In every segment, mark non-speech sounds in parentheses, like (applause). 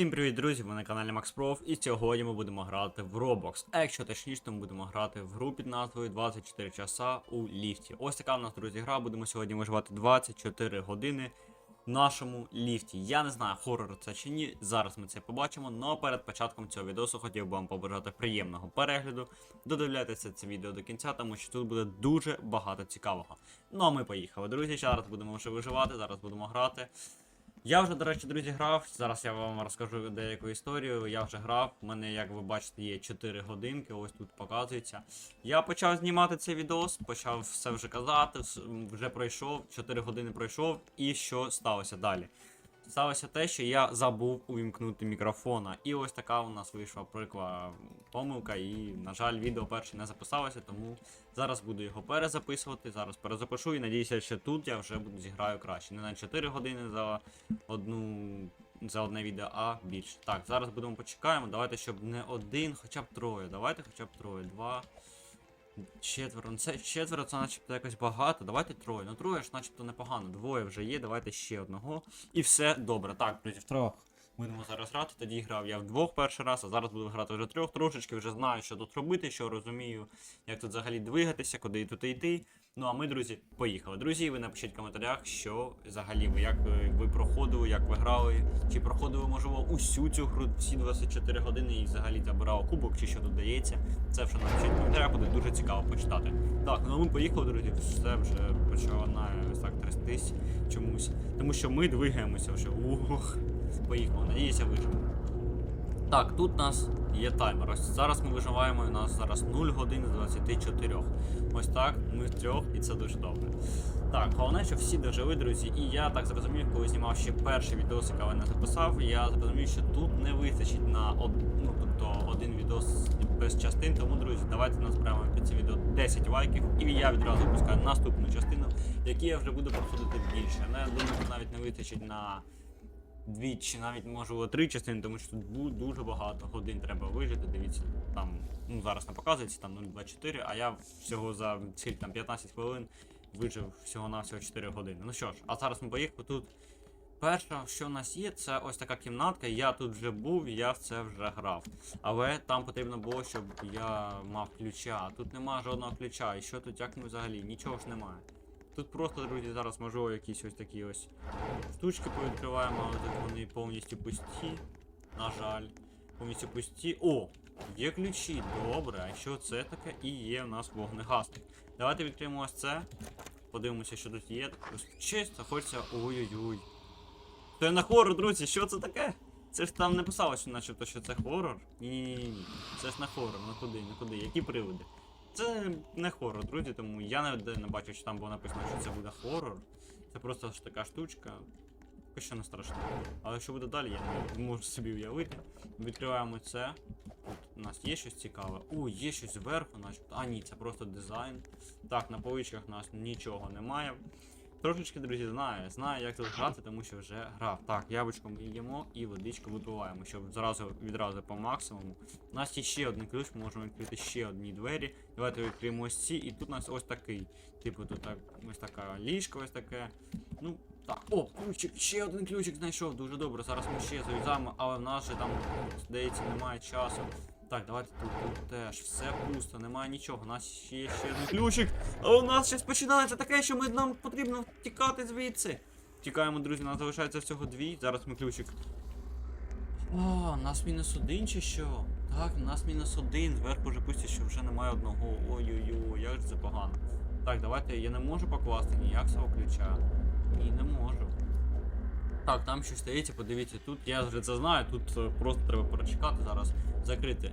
Всім привіт, друзі! Ви на каналі Max Prof і сьогодні ми будемо грати в Roblox. А якщо точніше, то ми будемо грати в гру під назвою 24 часа у ліфті. Ось така в нас, друзі, гра. Будемо сьогодні виживати 24 години в нашому ліфті. Я не знаю, хорор це чи ні. Зараз ми це побачимо. Но перед початком цього відео хотів би вам побажати приємного перегляду. Додивляйтеся це відео до кінця, тому що тут буде дуже багато цікавого. Ну а ми поїхали, друзі. Зараз будемо вже виживати, зараз будемо грати. Я вже, до речі, друзі, грав. Зараз я вам розкажу деяку історію. Я вже грав. У мене, як ви бачите, є 4 годинки. Ось тут показується. Я почав знімати цей відос, почав все вже казати, вже пройшов, 4 години пройшов. І що сталося далі? Сталося те, що я забув увімкнути мікрофона. І ось така у нас вийшла прикла помилка. І, на жаль, відео перше не записалося, тому зараз буду його перезаписувати. Зараз перезапишу і надіюся, що тут я вже буду зіграю краще. Не на 4 години за одну. За одне відео, а більше. Так, зараз будемо почекаємо. Давайте, щоб не один, хоча б троє. Давайте хоча б троє. Два. Четверо. Ну це четверо, це начебто якось багато. Давайте троє. Ну троє ж начебто непогано. Двоє вже є, давайте ще одного. І все добре. Так, друзі, трьох. Будемо зараз грати. Тоді грав я вдвох перший раз, а зараз буду грати вже трьох. Трошечки вже знаю, що тут робити, що розумію, як тут взагалі двигатися, куди тут йти. Ну а ми, друзі, поїхали. Друзі, ви напишіть в коментарях, що взагалі ви як ви, ви проходили, як ви грали, чи проходили, можливо, усю цю гру, всі 24 години і взагалі забирав кубок, чи що тут дається. Це вже напишіть в коментарях, буде дуже цікаво почитати. Так, ну ми поїхали, друзі, все вже починає ось так трястись чомусь. Тому що ми двигаємося вже. Ух, поїхали. Надіюся, виживемо. Так, тут у нас є таймер. Ось зараз ми виживаємо, у нас зараз 0 годин з 24. Ось так, ми в трьох, і це дуже добре. Так, головне, що всі дожили, друзі. І я так зрозумів, коли знімав ще перший відос, який я не записав, я зрозумів, що тут не вистачить на од... ну, тобто один відос без частин. Тому, друзі, давайте назберемо під це відео 10 лайків, і я відразу випускаю наступну частину, якій я вже буду проходити більше. Ну, я думаю, навіть не вистачить на дві чи навіть можливо три частини, тому що тут дуже багато годин треба вижити. Дивіться, там ну зараз не показується там 0,24, а я всього за скільки там 15 хвилин вижив всього на всього 4 години. Ну що ж, а зараз ми поїхали тут. Перше, що в нас є, це ось така кімнатка. Я тут вже був, я в це вже грав. Але там потрібно було, щоб я мав ключа. Тут немає жодного ключа. І що тут, як ми взагалі? Нічого ж немає. Тут просто, друзі, зараз можливо якісь ось такі ось штучки повідкриваємо, але тут вони повністю пусті. На жаль. Повністю пусті. О! Є ключі, добре. А що це таке? І є в нас вогнегасник. Давайте відкриємо ось це. Подивимося, що тут є. Ось Чисто, хочеться. Ой-ой-ой. Це на хорор, друзі, що це таке? Це ж там не писалося, начебто, що це хорор. Ні-ні-ні. Це ж не хорор, ну куди, ну куди, які приводи? Це не хорор, друзі, тому я не, не бачу, що там було написано, що це буде хорор. Це просто ж така штучка. Поки що не страшно. Але що буде далі, я не можу собі уявити. Відкриваємо це. Тут у нас є щось цікаве. О, є щось зверху, начебто. А ні, це просто дизайн. Так, на поличках у нас нічого немає. Трошечки, друзі, знаю, знаю, як тут грати, тому що вже грав. Так, яблучко ми їмо і водичку випиваємо, щоб зразу відразу по максимуму. У нас є ще один ключ, ми можемо відкрити ще одні двері. Давайте відкриємо ось ці, і тут у нас ось такий. Типу, тут так, ось така ліжка, ось таке. Ну, так, о, ключик, ще один ключик знайшов, дуже добре. Зараз ми ще зав'язаємо, але в нас же там, здається, немає часу. Так, давайте тут, тут теж все пусто, немає нічого. У нас ще є ще один ключик. А у нас щось починається таке, що ми нам потрібно тікати звідси. Тікаємо, друзі, у нас залишається всього дві. Зараз ми ключик. О, у нас мінус один чи що? Так, у нас мінус один. Зверху вже пустять, що вже немає одного. Ой-ой-ой, як же це погано. Так, давайте я не можу покласти ніяк свого ключа. Ні, не можу. Так, там щось стоїть, подивіться, тут я вже це знаю, тут е, просто треба перечекати зараз. Закрити.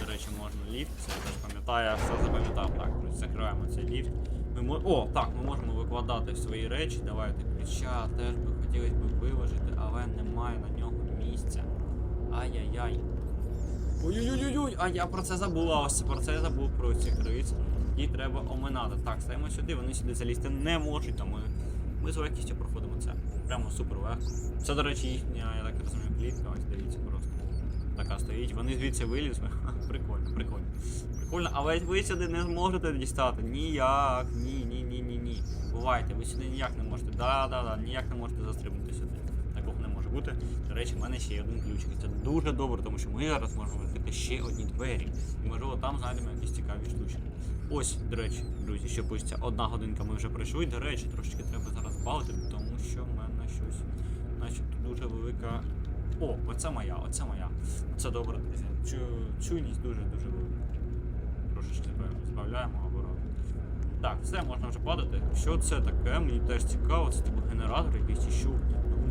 До речі, можна ліфт, це я теж пам'ятаю, я все запам'ятав. Так, закриваємо цей ліфт. Ми мо... О, так, ми можемо викладати свої речі. Давайте ключа, теж би хотілося б виложити, але немає на нього місця. Ай-яй-яй. Ой-ой-ой-ой, а я про це забув, а ось про це я забув про ці криць. І треба оминати. Так, стаємо сюди, вони сюди залізти не можуть, а ми, ми з легкістю проходимо це. Прямо супер легко. Це, до речі, їхня, я так розумію, клітка, ось дивіться просто. Така стоїть. Вони звідси вилізли. (laughs) Прикольно, прикольно. Прикольно, але ви сюди не зможете дістати. Ніяк. Ні, ні, ні, ні, ні. Бувайте, ви сюди ніяк не можете. Да, да, да, ніяк не можете застрибнути сюди. Такого не може бути. До речі, в мене ще є один ключик. Це дуже добре, тому що ми зараз можемо відкрити ще одні двері. І можливо там знайдемо якісь цікаві штучки. Ось, до речі, друзі, що пишеться, одна годинка ми вже пройшли. До речі, трошечки треба зараз бавити, тому що начебто, дуже велика. О, оце моя, оце моя. Це добре. Чу, чуйність дуже-дуже велика. Трошечки збавляємо- оборот. Так, все, можна вже падати. Що це таке? Мені теж цікаво, це типу генератор якийсь чи що.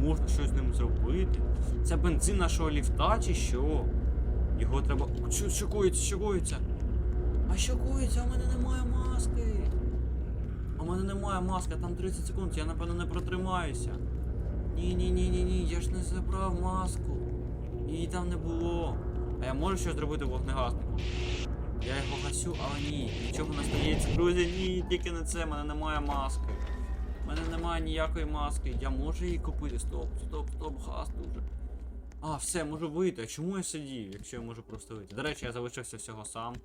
Можна щось з ним зробити. Це бензин нашого ліфта чи що? Його треба. Що коїться. А що? У мене немає маски. У мене немає маски, там 30 секунд, я напевно не протримаюся. Ні, ні, ні, ні, ні, я ж не забрав маску. Її там не було. А я можу щось зробити вогнегасником? Я його гасю, але ні, нічого не стається. Друзі, ні, тільки не це, в мене немає маски. У мене немає ніякої маски. Я можу її купити. Стоп, стоп, стоп, гасну. дуже. А, все, можу вийти. А чому я сидів, якщо я можу просто вийти? До речі, я залишився всього сам.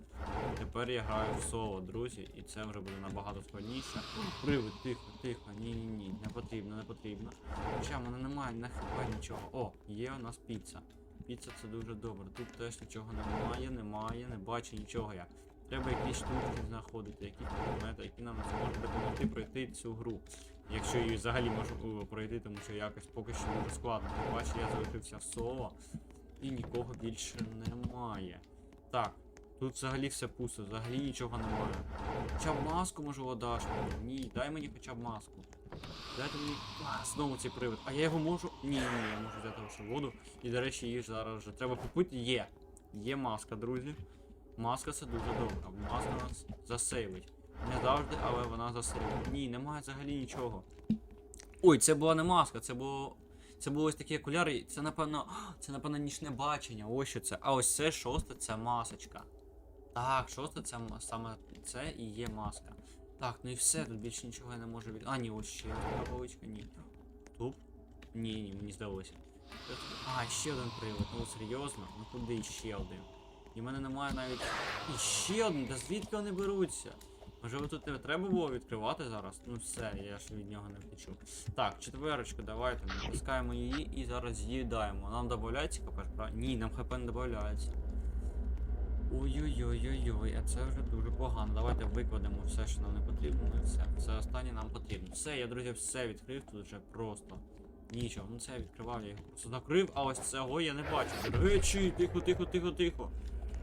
Тепер я граю в соло, друзі, і це вже буде набагато складніше. Привид, тихо, тихо, ні, ні, ні, не потрібно, не потрібно. Хоча в мене немає на нічого. О, є у нас піца. Піца це дуже добре. Тут теж нічого немає, немає, не бачу нічого я. Треба якісь штуки знаходити, якісь предмети, які нам зможуть допомогти пройти цю гру. Якщо її взагалі можу пройти, тому що якось поки що дуже складно. Тим паче я залишився в соло і нікого більше немає. Так, тут взагалі все пусто, взагалі нічого немає. Хоча б маску можливо даш мені. Ні, дай мені хоча б маску. Дайте мені. А, знову цей привид. А я його можу. Ні, ні, я можу взяти лише воду. І, до речі, її зараз вже треба купити. Є. Є маска, друзі. Маска це дуже добре. Маска нас засейвить. Не завжди, але вона засейвить. Ні, немає взагалі нічого. Ой, це була не маска, це було. Це були ось такі окуляри. Це напевно. (gasps) Це напевно нічне бачення. Ось що це. А ось це шосте це масочка. Так, шосте це саме це і є маска. Так, ну і все, тут більше нічого я не можу від. А, ні, ось ще одна поличка, ні. Тут? Ні, ні, мені здалося. А, ще один привод. Ну серйозно? Ну куди ще один? І в мене немає навіть. І ще один, та звідки вони беруться? Можливо, тут не треба було відкривати зараз? Ну все, я ж від нього не втечу. Так, четверочку, давайте натискаємо її і зараз з'їдаємо. Нам додається хп? правда? Ні, нам хп не додається. Ой-ой-ой-ой-ой, а це вже дуже погано. Давайте викладемо все, що нам не потрібно, і все. Все останнє нам потрібно. Все, я, друзі, все відкрив тут вже просто. Нічого, ну це я відкривав, я його закрив, а ось цього я не бачу. Речі, тихо, тихо, тихо, тихо.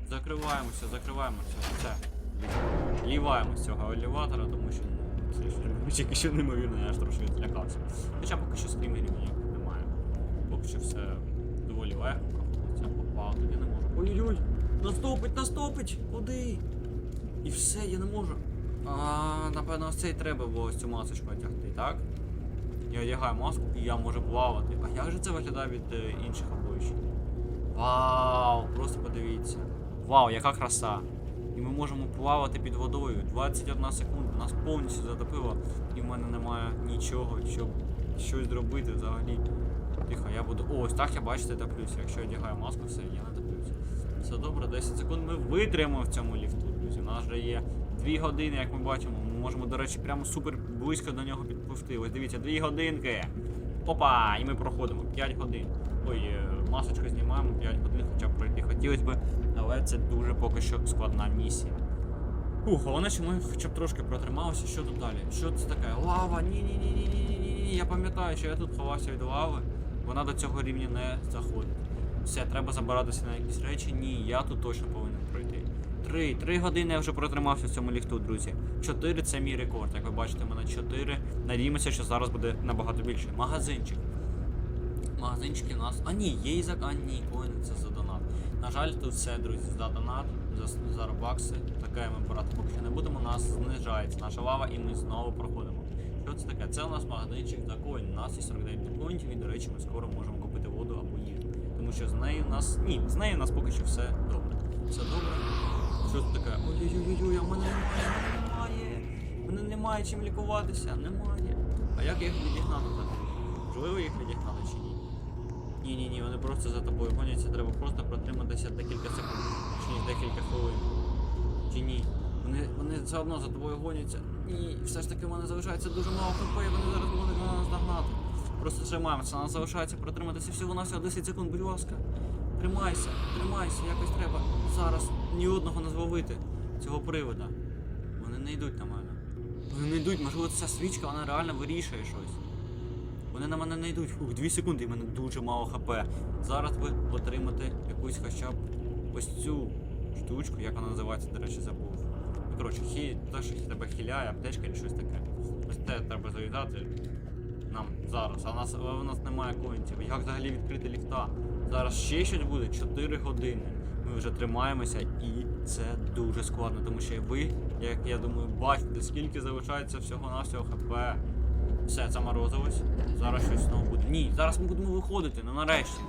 Закриваємося, закриваємося. Все. Ліваємо з цього елеватора, тому що ну, це ж тільки що неймовірно, я аж трошки злякався. Хоча поки що скрімерів ніяких немає. Поки що все доволі легко проходиться. Попав, я не можу. Ой-ой-ой! Наступить, наступить! Куди? І все, я не можу. А, напевно, ось цей треба було ось цю масочку одягти, так? Я одягаю маску і я можу плавати. А як же це виглядає від е, інших облич? Вау! Просто подивіться. Вау, яка краса! І ми можемо плавати під водою. 21 секунда, нас повністю затопило, і в мене немає нічого, щоб щось зробити взагалі. Тихо, я буду. Ось так я бачите топлюся. Якщо я одягаю маску, все, я не топлюся. Все добре, 10 секунд ми витримаємо в цьому ліфту, друзі. У нас вже є 2 години, як ми бачимо. Ми можемо, до речі, прямо супер близько до нього підпливти. Ось дивіться, 2 годинки. Опа! І ми проходимо 5 годин. Ой, е, масочку знімаємо 5 годин, хоча б пройти хотілося б, але це дуже поки що складна місія. Ух, головне, що ми хоча б трошки протрималися. Що тут далі? Що це таке? Лава! Ні-ні-ні-ні-ні-ні. Я пам'ятаю, що я тут ховався від лави. Вона до цього рівня не заходить. Все, треба забиратися на якісь речі. Ні, я тут точно повинен пройти. Три. Три години я вже протримався в цьому ліфту, друзі. Чотири це мій рекорд. Як ви бачите, в мене чотири. Надіємося, що зараз буде набагато більше. Магазинчик. Магазинчики у нас. А ні, є і за. А ні, коїни це за донат. На жаль, тут все, друзі, за донат, за, за робакси. Таке ми брати поки що не будемо. Нас знижається наша лава і ми знову проходимо. Що це таке? Це у нас магазинчик за коін. У нас є 49 коїнів і, до речі, ми скоро можемо купити воду або їжу. Тому що з нею у нас. Ні, з нею у нас поки що все добре. Все добре. Що це таке? Ой-ой-ой, а мене немає, немає. В мене немає чим лікуватися, немає. А як їх відігнати? Можливо їх відігнати чи ні? Ні, ні, ні, вони просто за тобою гоняться, треба просто протриматися декілька секунд, чи декілька хвилин. Чи ні? Вони, вони все одно за тобою гоняться. Ні, все ж таки в мене залишається дуже мало хп, і вони зараз можуть на нас догнати. Просто тримаємося. Нам залишається протриматися всього на всього 10 секунд, будь ласка. Тримайся, тримайся, якось треба зараз ні одного не зловити цього привода. Вони не йдуть на мене. Вони не йдуть, можливо, ця свічка, вона реально вирішує щось. Вони на мене не йдуть. Фух, 2 секунди, і в мене дуже мало хп. Зараз би отримати якусь хоча б ось цю штучку, як вона називається, до речі, забув. Ну, коротше, хі, те, що тебе хиляє, аптечка чи щось таке. Ось те треба завітати нам зараз. А у нас, у нас немає коїнців. Як взагалі відкрити ліфта? Зараз ще щось буде 4 години. Ми вже тримаємося, і це дуже складно, тому що ви, як я думаю, бачите, скільки залишається всього-навсього хп. Все, заморозилось. Зараз щось знову буде. Ні, зараз ми будемо виходити, ну нарешті.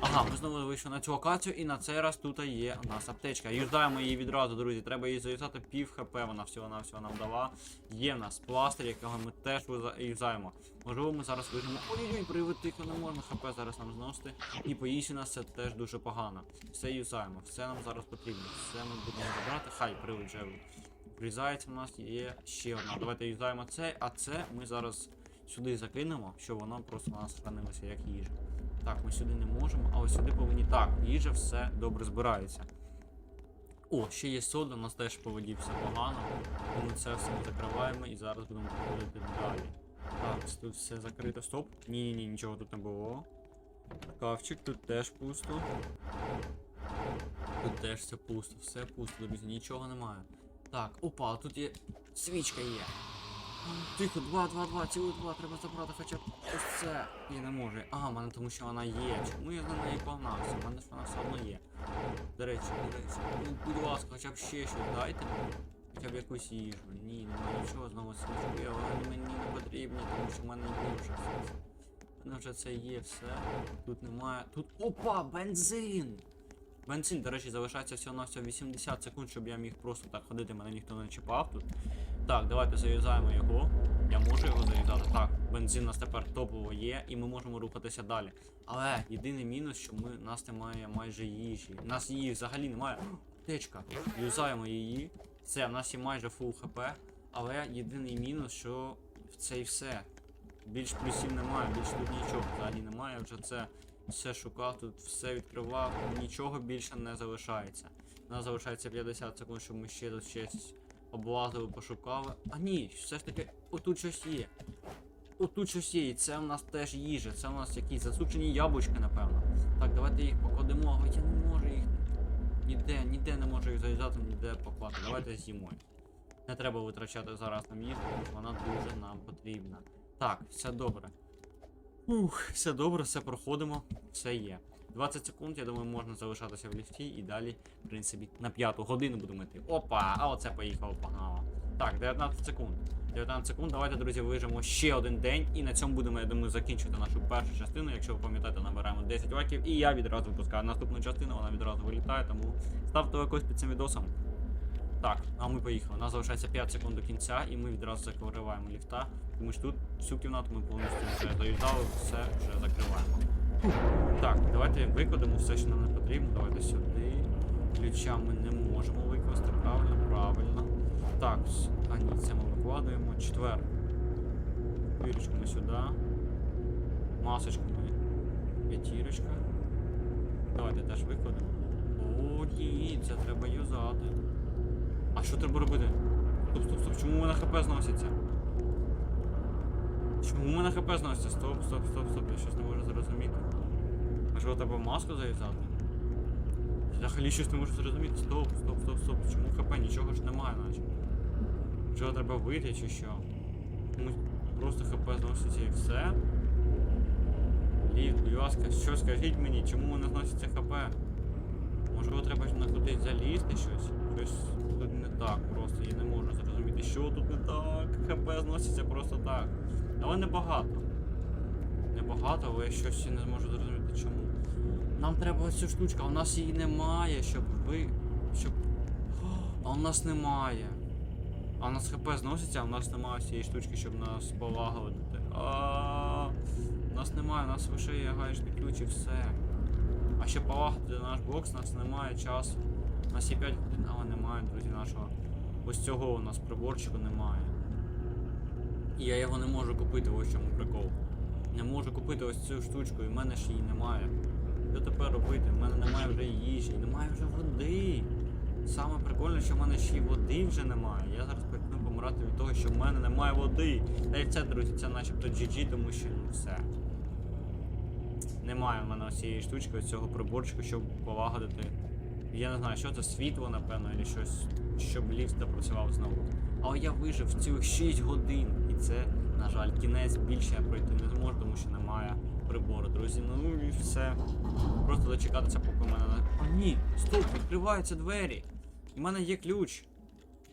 Ага, ми знову вийшли на цю локацію, і на цей раз тут є у нас аптечка. Юздаємо її відразу, друзі. Треба її завітати пів хп, вона всього-навсього нам дала. Є в нас пластир, якого ми теж юзаємо. Можливо, ми зараз вижимо. Ой-ой-ой, привид тихо не можна хп зараз нам зносити. І поїсти нас це теж дуже погано. Все юзаємо, все нам зараз потрібно. Все ми будемо забрати. Хай привид вже врізається у нас є ще одна. Давайте юзаємо це, а це ми зараз сюди закинемо, щоб воно просто у нас хранилося як їжа. Так, ми сюди не можемо, а ось сюди повинні. Так, їжа все добре збирається. О, ще є сода, у нас теж по погано. Тому це все ми закриваємо і зараз будемо проходити далі. Так, тут все закрито. Стоп. Ні, ні, ні, нічого тут не було. Шкафчик, тут теж пусто. Тут теж все пусто, все пусто, друзі, нічого немає. Так, опа, тут є. Свічка є. Тихо, два, два, два, цілих два, треба забрати хоча б ось це. Я не можу. А, в мене тому що вона є. Чому я за неї погнався? У мене ж вона все одно є. До речі, до речі, ну, будь ласка, хоча б ще щось дайте. Хоча б якусь їжу. Ні, немає нічого, знову свічки, вони мені не потрібні, тому що в мене є вже все. У мене вже це є все. Тут немає. Тут. Опа! Бензин! Бензин, до речі, залишається всього на всього 80 секунд, щоб я міг просто так ходити, мене ніхто не чіпав тут. Так, давайте зав'язаємо його. Я можу його зав'язати. Так, бензин у нас тепер топово є, і ми можемо рухатися далі. Але єдиний мінус, що ми нас немає майже їжі. У нас її взагалі немає. Аптечка. Юзаємо її. Це, в нас є майже фул хп. Але єдиний мінус, що це і все. Більш плюсів немає, більш тут нічого взагалі немає. Вже це все шукав, тут все відкривав, нічого більше не залишається. У нас залишається 50 секунд, щоб ми ще тут щось облазили, пошукали. А ні, все ж таки, отут щось є. Отут щось є, і це в нас теж їжа, це в нас якісь засучені яблучки, напевно. Так, давайте їх покладемо, але я не можу їх. Ніде, ніде не можу їх зав'язати, ніде поклати. Давайте з'їмо. Не треба витрачати зараз нам їжу, вона дуже нам потрібна. Так, все добре. Ух, все добре, все проходимо, все є. 20 секунд, я думаю, можна залишатися в ліфті і далі, в принципі, на п'яту годину будемо йти. Опа, а оце поїхало погнало. Так, 19 секунд. 19 секунд, давайте, друзі, вижимо ще один день. І на цьому будемо, я думаю, закінчувати нашу першу частину. Якщо ви пам'ятаєте, набираємо 10 лайків. І я відразу випускаю наступну частину, вона відразу вилітає, тому ставте лайкос під цим відосом. Так, а ми поїхали. У нас залишається 5 секунд до кінця, і ми відразу закриваємо ліфта. Тому що тут всю кімнату ми повністю вже доїжджали, все вже закриваємо. Так, давайте викладемо все, що нам не потрібно. Давайте сюди. Ключа ми не можемо викласти. Правильно, правильно. Так, а ні, це ми викладаємо. Четвер. Вірочку ми сюди. Масочку ми. П'ятірочка. Давайте теж викладемо. О, ні, це треба юзати. А що треба робити? Стоп, стоп, стоп, чому в мене хп зноситься? Чому в мене хп зноситься? Стоп, стоп, стоп, стоп, я щось не можу зрозуміти. Можливо, треба маску зав'язати? Взагалі щось не можу зрозуміти. Стоп, стоп, стоп, стоп. Чому хп? Нічого ж немає, наче. Можливо, треба вийти чи що? Чому просто хп зноситься і все? Лід, будь ласка, що скажіть мені, чому в зноситься хп? Можливо, треба на кудись залізти щось? Щось тут не так просто, я не можу зрозуміти, що тут не так. ХП зноситься просто так. Але небагато. Небагато, але я щось не зможу зрозуміти чому. Нам треба цю штучку, а у нас її немає, щоб ви. щоб. А у нас немає. А у нас ХП зноситься, а у нас немає цієї штучки, щоб нас полагодити. А у нас немає, у нас лише є гаєшний ключ і все. А щоб полагодити наш бокс, у нас немає часу. У нас є 5 годин, але немає, друзі, нашого. Ось цього у нас приборчику немає. І я його не можу купити, ось чому прикол. Не можу купити ось цю штучку, і в мене ж її немає. Що тепер робити? В мене немає вже їжі, немає вже води. Саме прикольне, що в мене ще й води вже немає. Я зараз почну помирати від того, що в мене немає води. Та й це, друзі, це начебто GG, тому що ну все. Немає в мене цієї штучки, ось цього приборчика, щоб полагодити. Я не знаю, що це світло, напевно, або щось, щоб ліфт запрацював знову. Але я вижив цілих 6 годин. І це, на жаль, кінець більше я пройти не зможу, тому що немає прибору, друзі. Ну і все. Просто дочекатися, поки мене не. О, ні! Стоп, відкриваються двері! У мене є ключ.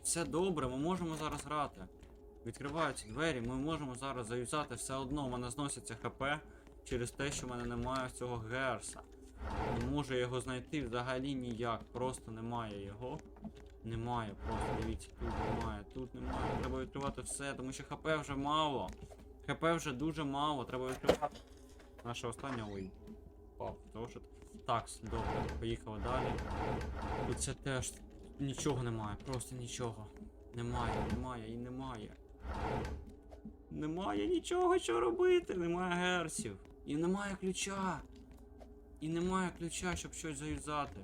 Все добре, ми можемо зараз грати. Відкриваються двері, ми можемо зараз заюзати все одно. У мене зноситься ХП через те, що в мене немає цього Герса. Не можу його знайти взагалі ніяк. Просто немає його. Немає, просто дивіться, тут немає, тут немає. Треба відкривати все, тому що ХП вже мало. ХП вже дуже мало, треба відкривати. Наша остання ой. Пав, того. Так, добре, поїхали далі. Тут це теж нічого немає, просто нічого. Немає, немає і немає. Немає нічого, що робити, немає герсів. І немає ключа. І немає ключа, щоб щось заюзати.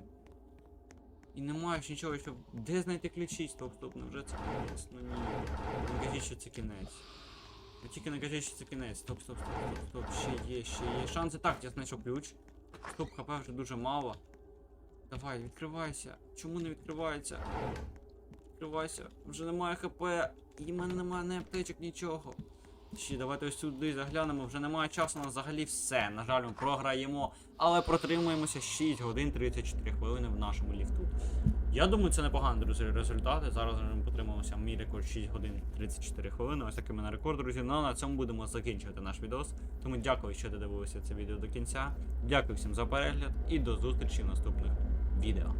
І немає ж нічого, щоб. Де знайти ключі? Стоп, стоп, невже це кінець? Ну ні. Не кажіть, що це кінець. Ви тільки не кажіть, що це кінець. Стоп, стоп, стоп, стоп, стоп. Ще є, ще є. Шанси так, я знайшов ключ. Стоп, хп вже дуже мало. Давай, відкривайся. Чому не відкривається? Відкривайся. Вже немає хп. І в мене немає аптечок, нічого. Ще давайте ось сюди заглянемо. Вже немає часу на взагалі все. На жаль, ми програємо, але протримуємося 6 годин 34 хвилини в нашому ліфту. Я думаю, це непогані, друзі, результати. Зараз ми потримуємося мій рекорд 6 годин 34 хвилини. Ось такий мене рекорд, друзі. Ну а на цьому будемо закінчувати наш відос. Тому дякую, що додивилися це відео до кінця. Дякую всім за перегляд і до зустрічі в наступних відео.